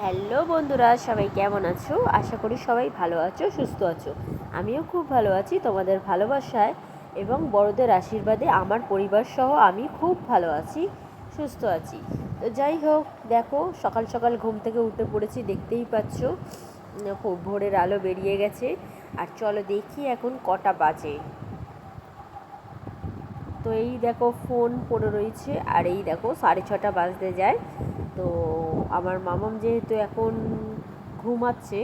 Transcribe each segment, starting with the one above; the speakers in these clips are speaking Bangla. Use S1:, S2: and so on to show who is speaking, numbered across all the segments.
S1: হ্যালো বন্ধুরা, সবাই কেমন আছো? আশা করি সবাই ভালো আছো, সুস্থ আছো। আমিও খুব ভালো আছি তোমাদের ভালোবাসায় এবং বড়দের আশীর্বাদে আমার পরিবার সহ আমি খুব ভালো আছি, সুস্থ আছি। তো যাই হোক, দেখো, সকাল সকাল ঘুম থেকে উঠে পড়েছি, দেখতেই পাচ্ছ ভোরের আলো বেরিয়ে গেছে। আর চলো দেখি এখন কটা বাজে। তো এই দেখো, ফোন পড়ে রয়েছে, আর এই দেখো, সাড়ে ছটা বাজতে যায়। তো আমার মামাম যেহেতু এখন ঘুমাচ্ছে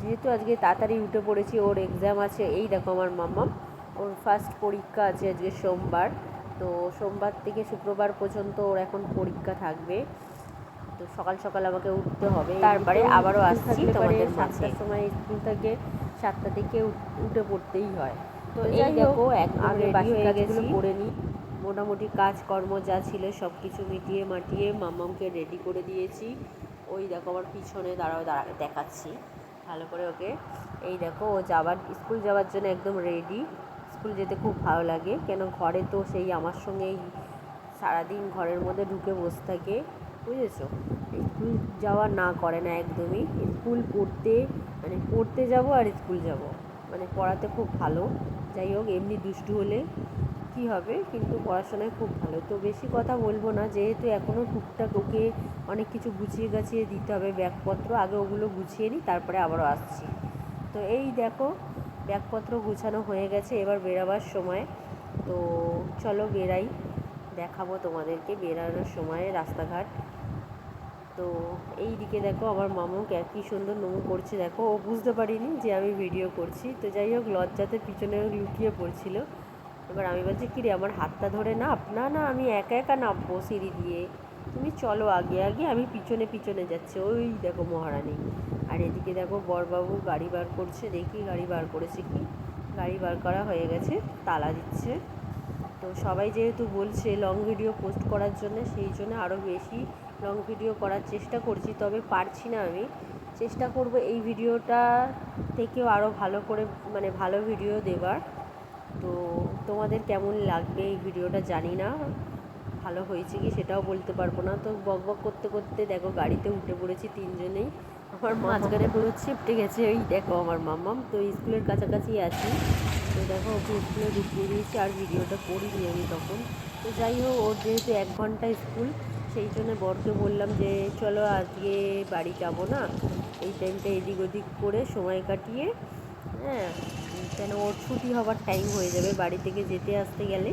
S1: যেহেতু আজকে তাড়াতাড়ি উঠে পড়েছি ওর এক্সাম আছে। এই দেখো আমার মামাম ওর ফার্স্ট পরীক্ষা আছে আজকে সোমবার। তো সোমবার থেকে শুক্রবার পর্যন্ত ওর এখন পরীক্ষা থাকবে। তো সকাল সকাল আমাকে উঠতে হবে। তারপরে আবারও আসছি তোমাদের সাতটার সময় স্কুল থেকে সাতটা থেকে উঠে পড়তেই হয়। তো এই দেখো এক
S2: আমি
S1: আগে বাকি কাজগুলো করে নিই। মোটামুটি কাজকর্ম যা ছিল সব কিছু মিটিয়ে মাটিয়ে মামামকে রেডি করে দিয়েছি। ওই দেখো আমার পিছনে দাঁড়াও, দাঁড়া, দেখাচ্ছি। ভালো করে ওকে। এই দেখো, ও যাবার, স্কুল যাওয়ার জন্য একদম রেডি স্কুল যেতে খুব ভালো লাগে, কেন ঘরে তো সেই আমার সঙ্গেই সারাদিন ঘরের মধ্যে ঢুকে বসে থাকে, বুঝেছ? স্কুল যাওয়া না করে না একদমই। স্কুল পড়তে মানে পড়তে যাব আর স্কুল যাব। মানে পড়াতে খুব ভালো। যাই হোক, এমনি দুষ্টু হলে কী হবে, কিন্তু পড়াশোনায় খুব ভালো। তো বেশি কথা বলব না, যেহেতু এখনও টুকটাক ওকে অনেক কিছু গুছিয়ে গাছিয়ে দিতে হবে, ব্যাগপত্র, আগে ওগুলো গুছিয়ে নিই, তারপরে আবারও আসছি। তো এই দেখো, ব্যাগপত্র গুছানো হয়ে গেছে, এবার বেরাবার সময়। তো চলো বেরাই, দেখাবো তোমাদেরকে বেরানোর সময় রাস্তাঘাট। তো এই দিকে দেখো আমার মামুক কি সুন্দর নোংো করছে দেখো। ও বুঝতে পারিনি যে আমি ভিডিও করছি। তো যাই হোক, লজ্জাতে পিছনে লুকিয়ে পড়ছিল। এবার আমি বলছি কি রে আমার হাতটা ধরে নাপ। না না, আমি একা একা নামবো সিঁড়ি দিয়ে। তুমি চলো আগে আগে আমি পিছনে পিছনে যাচ্ছি। ওই দেখো মহারানী। আর এদিকে দেখো বরবাবু গাড়ি বার করছে, দেখি গাড়ি বার করেছে কি? গাড়ি বার করা হয়ে গেছে, তালা দিচ্ছে। তো সবাই যেহেতু বলছে লং ভিডিও পোস্ট করার জন্য, সেই জন্য আরও বেশি লং ভিডিও করার চেষ্টা করছি। তবে পারছি না আমি। চেষ্টা করব এই ভিডিওটা থেকেও আরও ভালো করে মানে ভালো ভিডিও দেবার। তো তোমাদের কেমন লাগবে এই ভিডিওটা জানি না। ভালো হয়েছে কি সেটাও বলতে পারব না। তো বক বক করতে করতে দেখো গাড়িতে উঠে পড়েছি তিনজনেই। আমার মাঝখানে পুরো ছিপটে গেছে ওই দেখো আমার মাম্মাম। তো স্কুলের কাছাকাছি আছি। তো দেখো ওকে স্কুলে ঢুকিয়ে দিয়েছি আর ভিডিওটা করিনি আমি তখন। তো যাই হোক, ওর যেহেতু এক ঘণ্টা স্কুল, সেই জন্য বরকে বললাম যে, চলো আজকে বাড়ি যাব না? এই টাইমটা এদিক ওদিক করে সময় কাটিয়ে হ্যাঁ কেন ওর ছুটি হবার টাইম হয়ে যাবে বাড়ি থেকে যেতে আসতে গেলে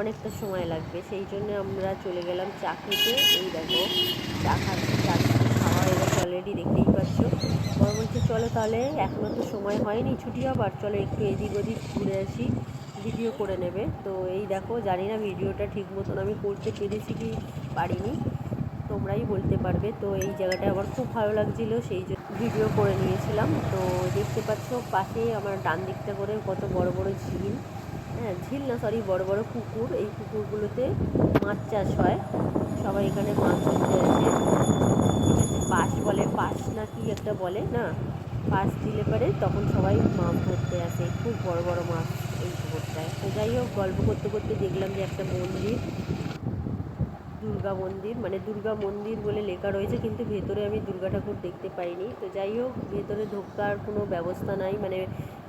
S1: অনেকটা সময় লাগবে। সেই জন্য আমরা চলে গেলাম চা খেতে। এই দেখো, চা খাচ্ছি চা খাওয়া গেছে অলরেডি দেখতেই পাচ্ছ। বড় বলছে, চলো তাহলে এখনও তো সময় হয়নি ছুটি হবার, চলো একটু এদিক ওদিক ঘুরে আসি ভিডিও করে নেবে। তো এই দেখো, জানি না ভিডিওটা ঠিক মতন আমি করতে পেরেছি কি পারিনি, তোমরাই বলতে পারবে। তো এই জায়গাটা আমার খুব ভালো লাগছিল, সেই জন্য ভিডিও করে নিয়েছিলাম। তো দেখতে পাচ্ছ পাশে আমার ডান দিকটা করে কত বড় বড় ঝিল। হ্যাঁ ঝিল না সরি বড় বড় পুকুর এই পুকুরগুলোতে মাছ চাষ হয়। সবাই এখানে মাছ ধরতে আসে। ঠিক আছে পাশ বলে পাশ না কি একটা বলে, না? পাশ দিলে পারে তখন সবাই মাছ ধরতে আসে। খুব বড় বড় মাছ এই পুকুরটায় তো যাই হোক, গল্প করতে করতে দেখলাম যে একটা মন্দির। দুর্গা মন্দির মানে দুর্গা মন্দির বলে লেখা রয়েছে, কিন্তু ভেতরে আমি দুর্গা ঠাকুর দেখতে পাইনি। তো যাই হোক, ভেতরে ঢোকার কোনো ব্যবস্থা নাই মানে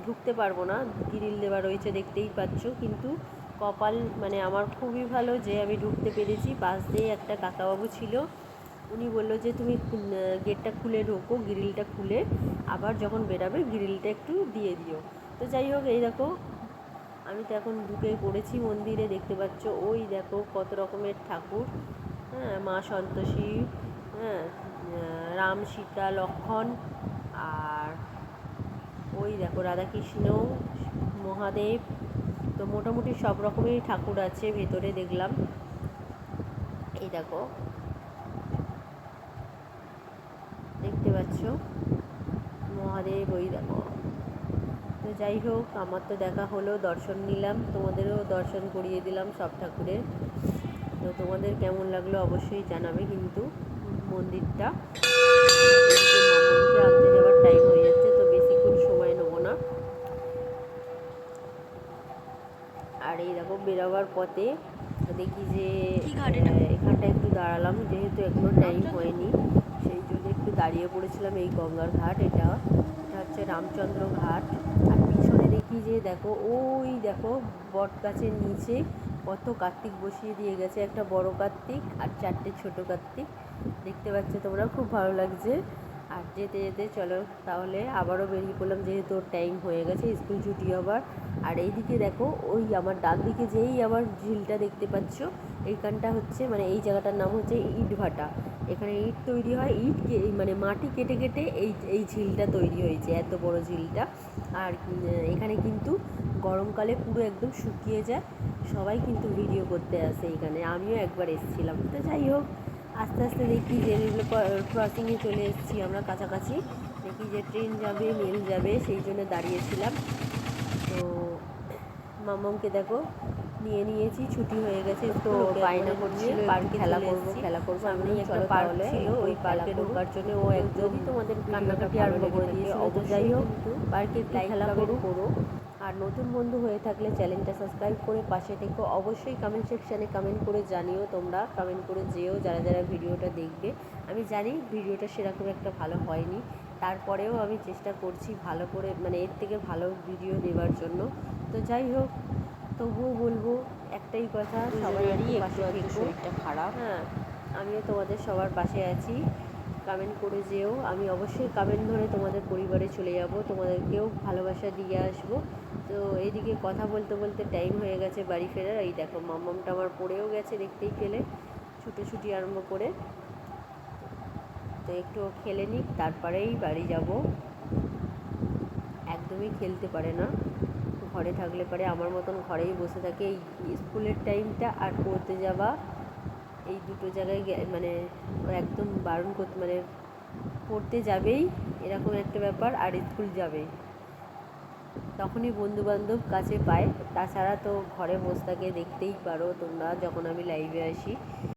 S1: ঢুকতে পারব না। গ্রিল দেওয়া রয়েছে, দেখতেই পাচ্ছ। কিন্তু কপাল মানে আমার খুবই ভালো যে আমি ঢুকতে পেরেছি। পাশ দিয়ে একটা কাকাবাবু ছিল। উনি বলল যে, তুমি গেটটা খুলে ঢোকো, গ্রিলটা খুলে। আবার যখন বেরাবে, গ্রিলটা একটু দিয়ে দিও। তো যাই হোক, এই দেখো আমি তো এখন ঢুকে পড়েছি মন্দিরে, দেখতে পাচ্ছ। ওই দেখো কত রকমের ঠাকুর। হ্যাঁ মা সন্তোষী হ্যাঁ রাম সীতা, লক্ষণ আর ওই দেখো রাধাকৃষ্ণ, মহাদেব। তো মোটামুটি সব রকমেরই ঠাকুর আছে ভেতরে দেখলাম। এই দেখো। দেখতে পাচ্ছ? মহাদেব, ওই দেখো। যাই হোক আমার তো দেখা হলো দর্শন নিলাম তোমাদেরও দর্শন করিয়ে দিলাম সব ঠাকুরের। তো তোমাদের কেমন লাগল অবশ্যই জানাবে কিন্তু মন্দিরটা। আনতে যাওয়ার টাইম হয়ে যাচ্ছে তো বেশিক্ষণ সময় নেব না। আর এই দেখো বেরোবার পথে দেখি যে এখানটা একটু দাঁড়ালাম যেহেতু এখনও টাইম হয়নি সেই জন্য একটু দাঁড়িয়ে দাঁড়িয়ে পড়েছিলাম এই গঙ্গার ঘাট এটা এটা হচ্ছে রামচন্দ্র ঘাট। পিছনে যে দেখো, ওই দেখো বট গাছের নিচে কত কার্তিক বসিয়ে দিয়ে গেছে, একটা বড় কার্তিক আর চারটে ছোট কার্তিক। দেখতে পাচ্ছ তোমরা, খুব ভালো লাগছে। আর যেতে যেতে চলো, তাহলে আবারও বেরিয়ে পড়লাম, যেহেতু টাইম হয়ে গেছে, স্কুল ছুটি হবার। আর এইদিকে দেখো, ওই আমার ডান দিকে যেই আমার ঝিলটা দেখতে পাচ্ছ, এইখানটা হচ্ছে মানে এই জায়গাটার নাম হচ্ছে ইট ভাটা এখানে ইট তৈরি হয়, ইট কে- মানে মাটি কেটে কেটে এই এই ঝিলটা তৈরি হয়েছে, এত বড় ঝিলটা। আর এখানে কিন্তু গরমকালে পুরো একদম শুকিয়ে যায়। সবাই কিন্তু ভিডিও করতে আসে এখানে। আমিও একবার এসেছিলাম। তো যাই হোক, আস্তে আস্তে দেখি যে রেল ক্রসিংয়ে চলে এসেছি আমরা কাছাকাছি। দেখি যে ট্রেন যাবে মেল যাবে, সেই জন্য দাঁড়িয়েছিলাম। তো মামাকে দেখো নিয়ে নিয়েছি ছুটি হয়ে গেছে তো বায়না করছিল পার্কে খেলা করব খেলা করব আমি একটা পার্ক ছিল ওই পার্কে ঢোকার জন্য ও একদম তোমাদের কান্নাকাটি আরম্ভ করে দিয়েছিল তো যাই হোক পার্কে খেলা করো। আর নতুন বন্ধু হয়ে থাকলে চ্যানেলটা সাবস্ক্রাইব করে পাশে থেকো। অবশ্যই কমেন্ট সেকশানে কমেন্ট করে জানিও তোমরা কমেন্ট করে যেও যারা যারা ভিডিওটা দেখবে। আমি জানি ভিডিওটা সেরকম একটা ভালো হয়নি তারপরেও আমি চেষ্টা করছি ভালো করে মানে এর থেকে ভালো ভিডিও দেওয়ার জন্য। তো যাই হোক তবুও বলব একটাই কথা সবারই একটু শরীরটা খারাপ। হ্যাঁ আমিও তোমাদের সবার পাশে আছি। কমেন্ট করে যেও। আমি অবশ্যই কমেন্ট ধরে তোমাদের পরিবারে চলে যাব। তোমাদেরকেও ভালোবাসা দিয়ে আসব। তো এইদিকে কথা বলতে বলতে টাইম হয়ে গেছে বাড়ি ফেরার। এই দেখো মাম্মামটা আমার পড়েও গেছে দেখতেই পেলে। ছুটোছুটি আরম্ভ করে। তো একটু খেলে নিক তারপরেই বাড়ি যাব। একদমই খেলতে পারে না। ঘরে থাকলে পারে আমার মতন ঘরেই বসে থাকে। এই স্কুলের টাইমটা আর পড়তে যাওয়া, এই দুটো জায়গায় মানে একদম বারণ করতে মানে পড়তে যাবেই, এরকম একটা ব্যাপার আর স্কুল যাবে তখনই বন্ধু বান্ধব কাছে পায়। তাছাড়া তো ঘরে বসে থাকে, দেখতেই পারো তোমরা, যখন আমি লাইভে আসি।